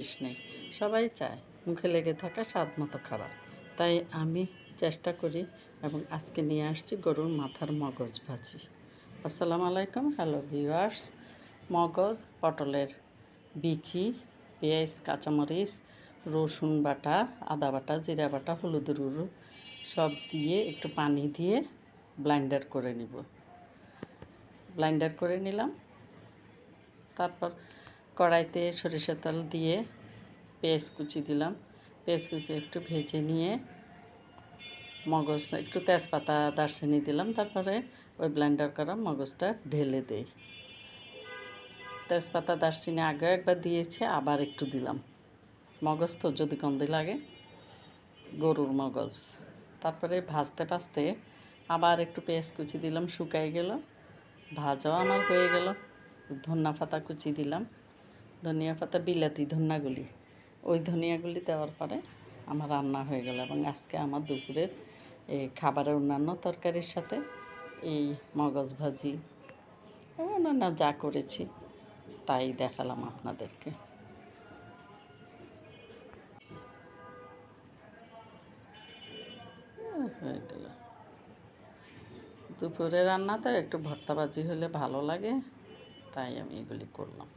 শেষ নেই। সবাই চায় মুখে লেগে থাকা স্বাদ মতো খাবার। তাই আমি চেষ্টা করি এবং আজকে নিয়ে আসছি গরুর মাথার মগজ ভাজি। আসসালামু আলাইকুম, হ্যালো ভিউয়ার্স। মগজ, পটলের বিচি, পেঁয়াজ, কাঁচামরিচ, রসুন বাটা, আদা বাটা, জিরা বাটা, হলুদ গুঁড়ো সব দিয়ে একটু পানি দিয়ে ব্লাইন্ডার করে নিব। ব্লাইন্ডার করে নিলাম। তারপর কড়াইতে সরিষার তেল দিয়ে পেঁয়াজ কুচি দিলাম। পেঁয়াজ কুচি একটু ভেজে নিয়ে মগজ, একটু তেজপাতা, দারচিনি দিলাম। তারপরে ওই ব্লেন্ডার করা মগজটা ঢেলে দেই। তেজপাতা, দারচিনি আগে একবার দিয়েছে, আবার একটু দিলাম। মগজ তো যদি গন্ধে লাগে, গরুর মগজ। তারপরে ভাজতে ভাজতে আবার একটু পেঁয়াজ কুচি দিলাম শুকাই গেল। ভাজাও আমার হয়ে গেল। ধনিয়া পাতা কুচি দিলাম। ধনিয়া পাতা বিলাতি, ধনিয়াগুলি। ওই ধনিয়াগুলি দেওয়ার পরে আমার রান্না হয়ে গেল এবং আজকে আমার দুপুরের এই খাবারের অন্যান্য তরকারির সাথে এই মগজ ভাজি অন্যান্য যা করেছি তাই দেখালাম আপনাদেরকে। হয়ে গেল। দুপুরে রান্না তো একটু ভর্তা ভাজি হলে ভালো লাগে, তাই আমি এগুলি করলাম।